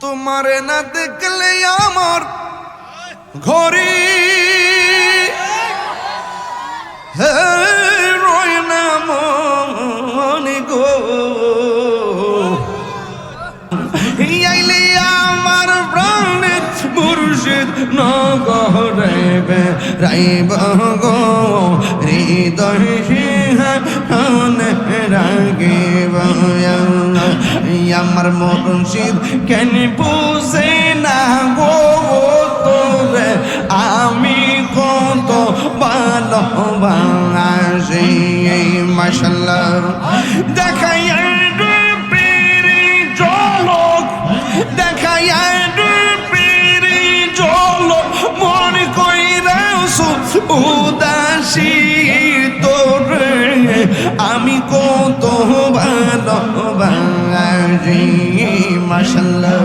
তোমার না দেখলে আমার ঘরে রয় গো। আইলে আমার প্রাণে মুর্শিদ নগরে আমার মুর্শিদ কেন বুঝে না গো তোরে? আমি কত ভালোবাসি মাসাল্লাহ দেখাই পেরে দেখাই পেরে কইরাছো উদাসী। মাসাল্লাহ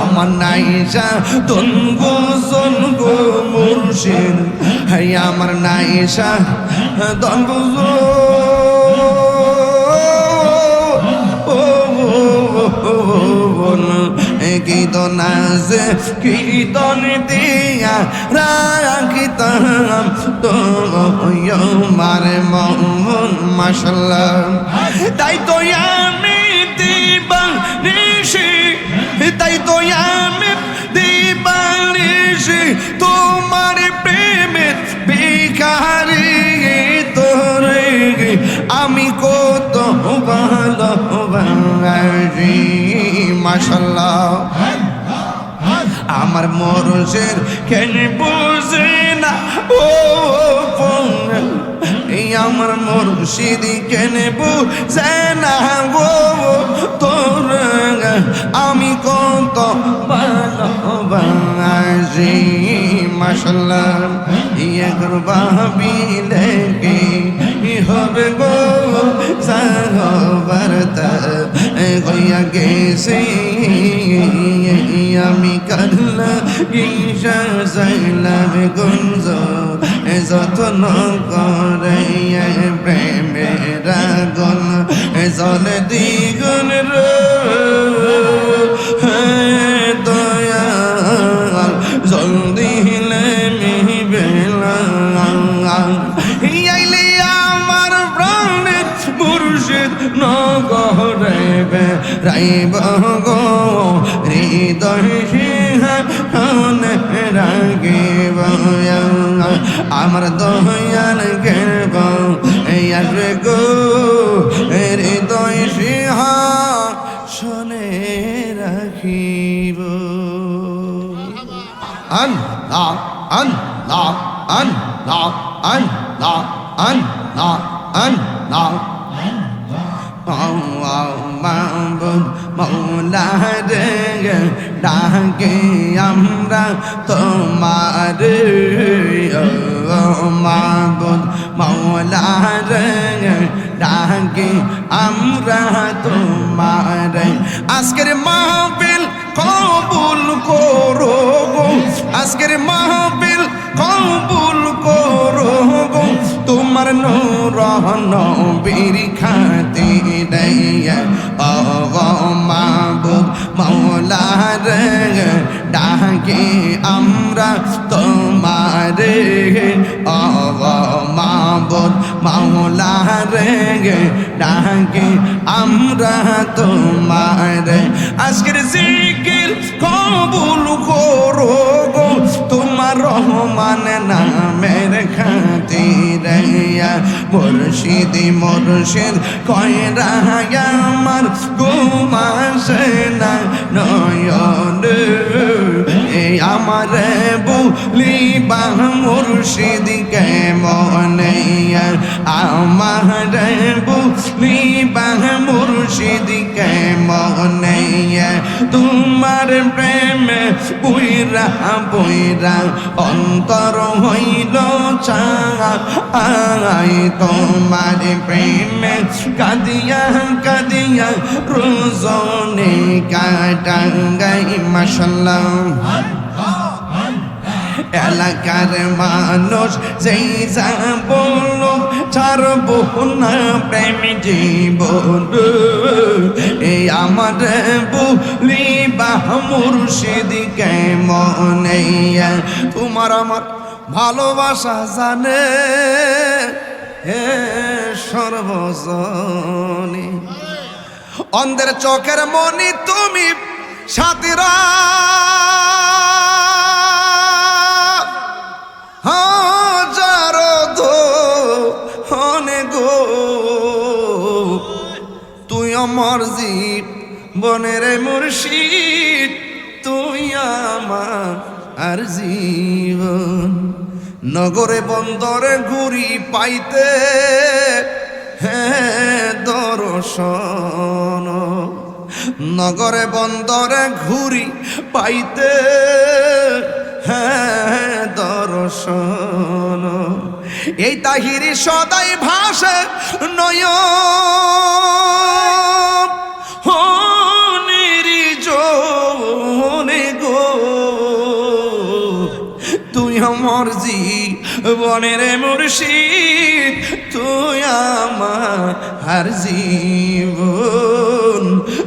আমার নাইসা তনগো সনগো মুর্শিদ। হাই, আমার নাইসা তনগো কীর্তনাস কীর্তন দিয়া রাখিতাম মার মাসাল্লাহ তাই তো আমি তাই তো আমি দিবানিসি তোমার প্রেমে বিকারি তোরে আমি কত ভালোবাসি মাসাল্লাহ আমার মরসের কেন বুঝে না? ও। এই আমার মুর্শিদ কেন বুঝে না গো? তোর আমি কত ভালোবাসি মাসাল্লাহ ইয়ে করবাবি কি হবে গো সাহবারতা গইয়া গেছে আমি কাল্লা ঈশা সাইলাম গুঞ্জ যতন করে প্রেমের আগুন জল দ্বিগুণ দয়াল রাইব গো, হৃদয় সিংহানে রাগিব আমার দয়াল গেব আসবে গো, হৃদয় সিংহাসনে রাখিব। আন না আন না আন না আন না আন না আন না মাহবুদ মৌলা রে ডাকে আমরা তোমার মাহবুদ মৌলা রে ডাকে আমরা তোমার। আজকের মাহবিল কবুল করো গো আজকের মাহবিল কবুল করো গো তোমার নূর নবীর খাতে দয়া ও মাবুদ মৌলা রে ডাকে আমরা তোমার। ও মাবুদ মৌলা রে ডাকে আমরা তোমার। আজকের জিকির কবুল করো গো মুর্শিদ কয় রাহায় আমার? ঘুমাসে না নয়ন। আমার বুলিবা মুর্শিদ কে মনে আমার বুলিবা মুর্শিদ কে মনে তোমার প্রেমে বুইরা বুইরা অন্তর হইল চাই তোমার প্রেমে কাদিয়া কাদিয়া রোজনে কাটাঙ্গাই মাসাল্লাহ এলাকার মানুষ যেই যা বলল, ছাড়ব না প্রেম জীবন। এই আমার বলি, বাহ মুর্শিদ কেমন তোমার আমার ভালোবাসা জানে, হে সর্বজনী। অন্ধের চোখের মনি তুমি সাথীরা জীব বনের মুর্শিদ, তুই আমার আর জীবন। নগরে বন্দরে ঘুরি পাইতে হ্যাঁ দর্শন। নগরে বন্দরে ঘুরি পাইতে হ্যাঁ দর্শন। এই তাহিরি সদাই ভাষে নয় আমার জীবনের মুর্শিদ, তুই আমার হার জীবন।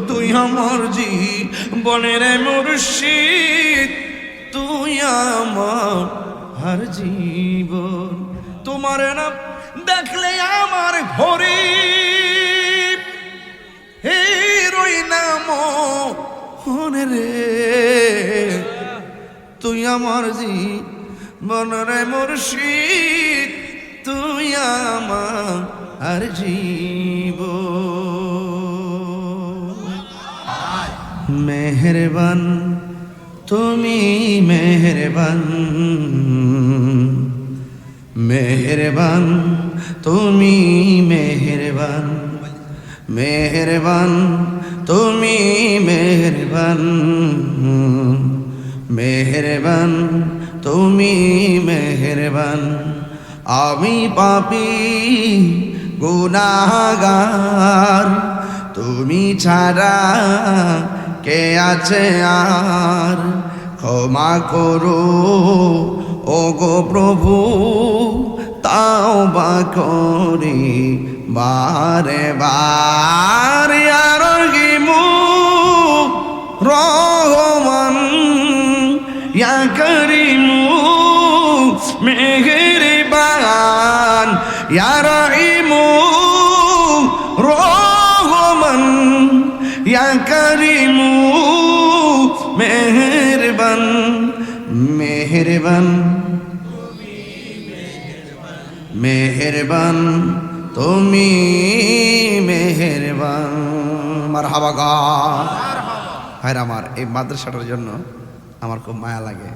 তুই আমার জীবনের মুর্শিদ, তুই আমার হার জীবন। তোমার নাম দেখলে আমার ঘরে হে রই নাম হনে রে। তুই আমার জি বনরে মুর্শিদ, তুই আমার জীব। মেহরবান, তুমি মেহরবান। মেহরবান, তুমি মেহরবান। মেহরবান তুমি মেহরবান মেহরবান, তুমি মেহরবান। আমি পাপি, গুনাগার, তুমি ছাড়া কে আছে আর? ক্ষমা করো ও গো প্রভু তাও বা করি বারে বার। রহমান, ইয়া করিমু মেহেরবান, ইয়া রহিমু রহমান, ইয়া করিমু মেহেরবান মেহেরবান মেহেরবান, তুমি মেহেরবান মার হাবা গা। হায় আমার এই মাদ্রাসাটার জন্য আমার খুব মায়া লাগে।